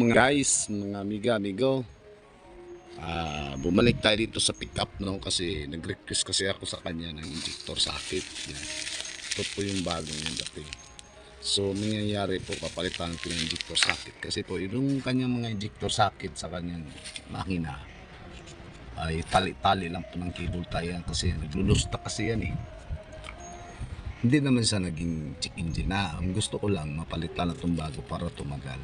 mga guys, mga amiga, amigo. Ah, bumalik tayo dito sa pickup no kasi nag-request kasi ako sa kanya ng injector socket. Yan. Ito po yung bagong yung dating. So, nangyayari po papalitan ko yung injector socket kasi po yung kanyang mga injector socket sa kanyang makina ay tali-tali lang po ng cable tie yan kasi naglulusta kasi yan eh. Hindi naman siya naging check engine na. Ang gusto ko lang mapalitan na itong bago para tumagal.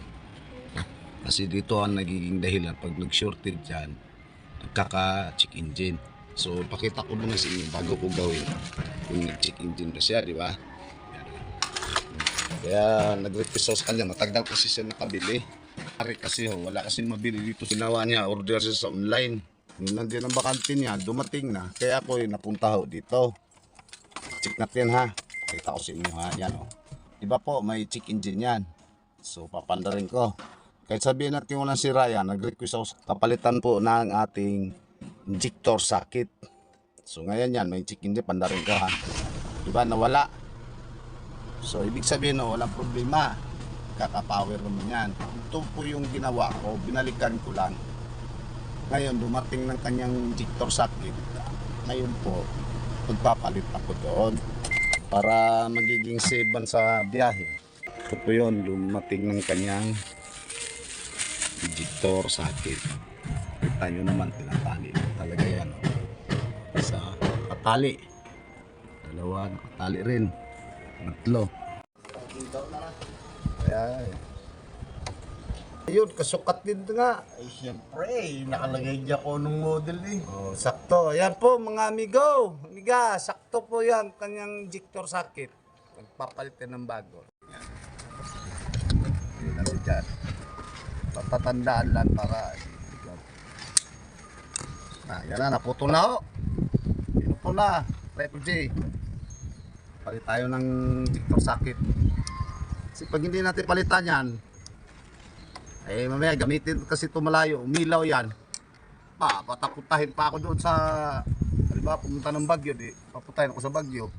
Kasi dito ang nagiging dahilan pag nag-shorted dyan, nagkaka-check engine. So, pakita ko muna sa inyo bago ko gawin kung nag-check engine na siya, di ba? Kaya nag-request ako sa kanya, matagal kasi siya nakabili. Ari kasi ho, wala kasi mabili dito. Ginawa niya, order siya sa online. Nung nandiyan ang bakante niya, dumating na. Kaya ako yung napunta ho dito. Check natin ha. Kita ko sa inyo ha. Yan o. Diba po, may check engine yan. So, papandarin ko. Kahit sabihin natin walang si Ryan, nag-request ako kapalitan po ng ating injector socket. So, ngayon yan, may check engine, pandarin ko ha. Diba, nawala. So, ibig sabihin no, walang problema. Kaka-power naman yan. Ito po yung ginawa ko, binalikan ko lang. Ngayon, dumating ng kanyang injector socket. Ngayon po, magpapalit ako doon para magiging saban sa biyahe. Ito po yun, dumating ng kanyang injector socket. Kita nyo naman, tinatali talaga yan. Oh. Isa, katali. Dalawa, nakatali rin. Tatlo. Ayan. Ayun, kasukat din ito nga. Ay, siyempre, nakalagay niya ko nung model eh. Oh, sakto. Ayan po mga amigo. Amiga, sakto po yan. Kanyang injector socket. Magpapalitin ng bago. Yan. Yun natin dyan. Patatandaan lang para Ah, yan na, naputo na ho. Pinupo na. Refugee. Palit tayo ng injector socket. Kasi pag hindi natin palitan yan, eh mamaya gamitin kasi ito malayo, umilaw yan. Pa, patakutahin pa ako doon sa Halimbawa, pumunta ng Bagyo, di, paputahin ako sa Bagyo.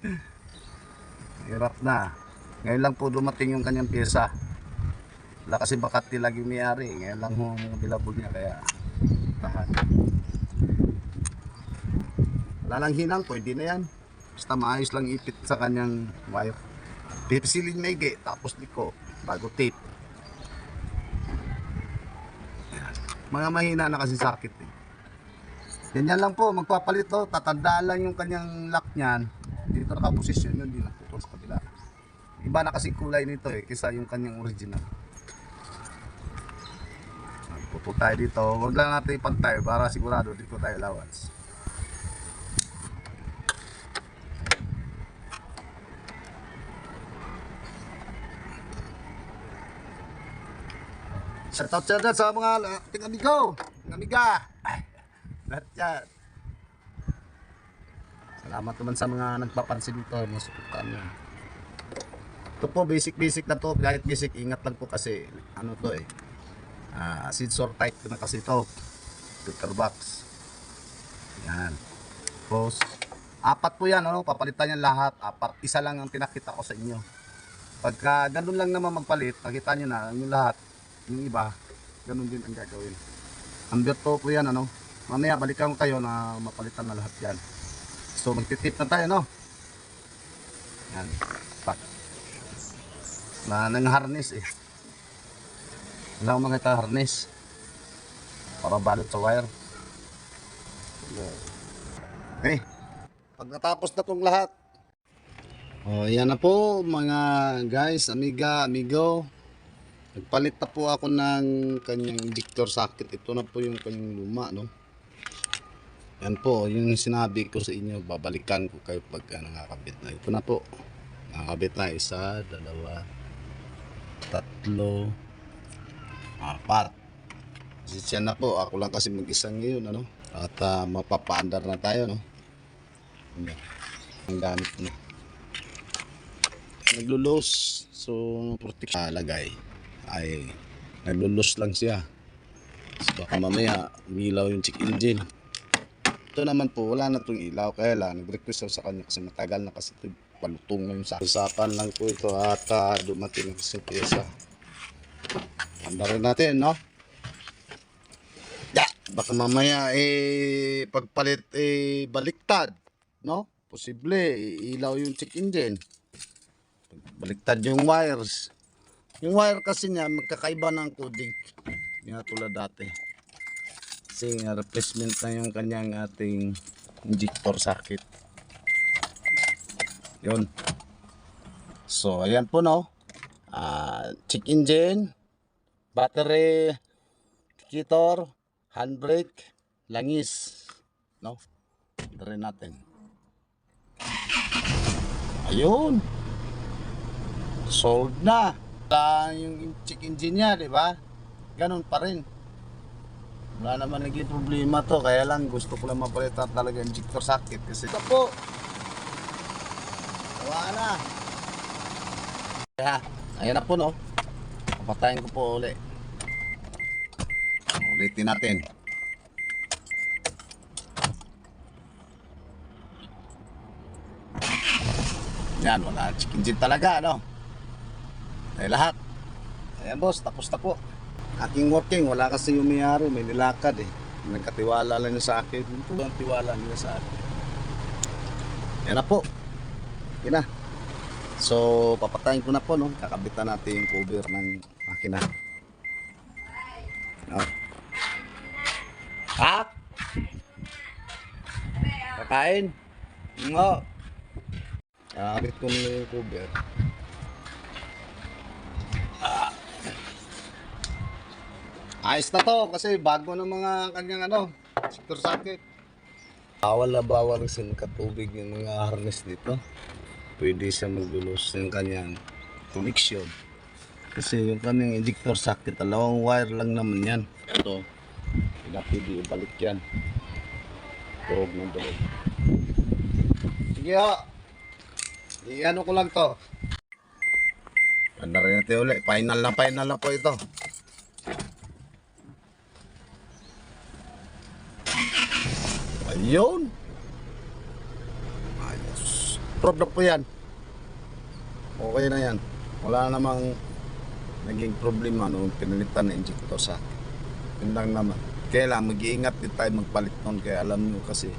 Hirap na. Ngayon lang po dumating yung kanyang pyesa. Wala kasi Makati lagi may-ari. Ngayon lang ho mga bilabog niya, kaya tahan. Wala lang hinang, pwede na yan. Basta maayos lang ipit sa kanyang wire. Pipisilin maigi, tapos liko, bago tape. Mga mahina na kasi sakit eh. Ganyan lang po, magpapalit to, tatandaan lang yung kanyang lock niyan. Dito nakaposisyon yun, di na putol sa kabila. Iba na kasi kulay nito eh, kisa yung kanyang original. Putol tayo dito, wag lang natin ipantay para sigurado dito tayo lawas. Shoutout siya dyan sa mga ating amigo, mga amiga. Lahat yan. Salamat naman sa mga nagpapansin dito, mga sukutan nyo. Ito po, basic-basic na to. Kahit basic, ingat lang po kasi, ano to eh. Ah, sensor type na kasi to. Filter box. Yan. Tapos, apat po yan, ano? Papalitan yan lahat. Apat. Isa lang ang pinakita ko sa inyo. Pagka ganun lang naman magpalit, nakita nyo na yung lahat, yung iba, ganun din ang gagawin. Ang to po yan, ano? Mamaya balikan ko kayo na mapalitan na lahat yan. So magtitip na tayo, no? Yan. Pak. Na nang harness eh. Wala akong makita harness. Para balot sa wire. Okay. Pag natapos na tong lahat. Oh, yan na po mga guys, amiga, amigo. Nagpalit na po ako ng kanyang injector socket. Ito na po yung kanyang luma, no? Yan po, yung sinabi ko sa inyo, babalikan ko kayo pagka nakakabit na. Ito na po. Nakakabit na isa, dalawa, tatlo, apat. Kasi siya na po, ako lang kasi mag-isa ngayon, ano? At uh, mapapaandar na tayo, no? Ang gamit na. Naglulos. So, protection lagay ay naglulos lang siya. So, baka mamaya umilaw yung check engine. Ito naman po, wala na itong ilaw. Kaya lang, nag-request ako sa kanya kasi matagal na kasi ito palutong na yung sa usapan lang po ito at uh, dumating kasi yung pyesa. Handa rin natin, no? Ya, baka mamaya eh pagpalit eh baliktad, no? Posible ilaw yung check engine. Baliktad yung wires. Yung wire kasi niya magkakaiba ng coding. Hindi tulad dati. Kasi nga, replacement na yung kanyang ating injector circuit. Yun. So, ayan po no. Ah, check engine, battery, indicator, handbrake, langis. No? Try natin. Ayun. Solved na. Wala yung check engine niya, di ba? Ganun pa rin. Wala naman naging problema to. Kaya lang gusto ko lang mapalitan talaga yung injector socket. Kasi ito po. Wala na. Kaya, ayan na po no. Papatayin ko po uli. Ulitin natin. Yan, wala check engine talaga, no? Ay lahat. Ayan boss, tapos na po. Aking working, wala kasi yung may nilakad eh. Nagkatiwala lang sa akin. Ito ang tiwala niya sa akin. Yan na po. Yan na. So, papatayin ko na po, no? Kakabitan natin yung cover ng makina. Oh. Ha? Kakain? Oo. Kakabit ko na yung cover. Ayos na to kasi bago ng mga kanyang ano, sector socket. Bawal na bawal sa katubig yung mga harness dito. Pwede siya magdulos ng kanyang connection. Kasi yung kanyang injector socket, dalawang wire lang naman yan. Ito, hindi pwede ibalik yan. Tuog ng dulo. Sige ho. I-ano ko lang to. Ano rin natin ulit. Final na final na po ito. Ayun. Problem po yan. Okay na yan. Wala namang naging problema nung pinalitan na injector sa akin. Yun lang naman. Kaya lang, mag-iingat din tayo magpalit nun. Kaya alam nyo kasi,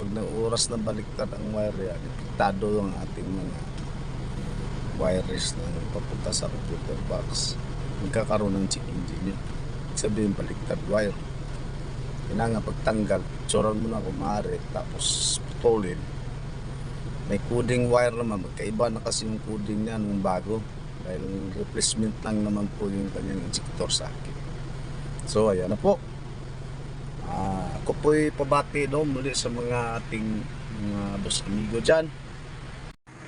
pag na oras na baliktad ang wire yan, ipiktado ang ating mga wires na papunta sa computer box. Magkakaroon ng check engine yun. Sabihin baliktad wire kailangan pagtanggal, tsuran mo na kung maaari, tapos putulin. May coding wire naman, magkaiba na kasi yung coding niya nung bago. Dahil replacement lang naman po yung kanyang injector sa akin. So, ayan na po. Ah, ako po'y pabati no, muli sa mga ating mga boss amigo dyan.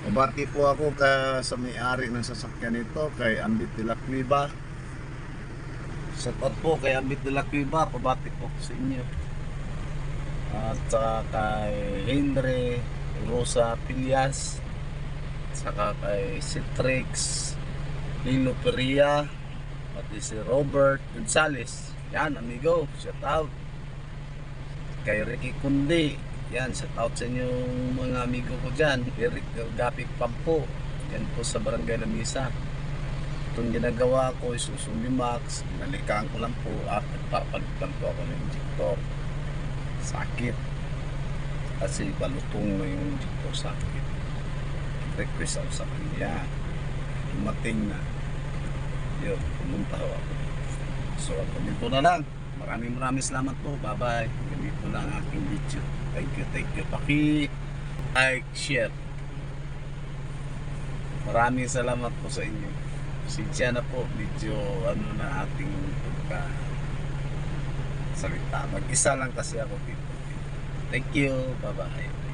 Pabati po ako ka, sa may-ari ng sasakyan nito, kay Ambit de la Cuiva. Shout out po kay Ambit de la pabati po sa inyo. At saka kay Henry Rosa Pilias, saka kay Citrix, Lino Peria, pati si Robert Gonzales. Yan, amigo, shout out. Kay Ricky Kundi, yan, shout out sa inyong mga amigo ko dyan. Eric Gapik Pampo, yan po sa Barangay Lamisa itong ginagawa ko is Susumi Max nalikaan ko lang po at nagpapalit lang po ako ng injector sakit kasi balutong na yung injector sakit request ako sa kanya. Dumating na. Yun pumunta ako. So ganito na lang. Maraming maraming salamat po. Bye bye ganito lang ang aking video. Thank you thank you. Paki like share. Maraming salamat po sa inyo. Sinsya na po, medyo ano na ating pagka salita. Mag-isa lang kasi ako dito. Thank you. Bye-bye.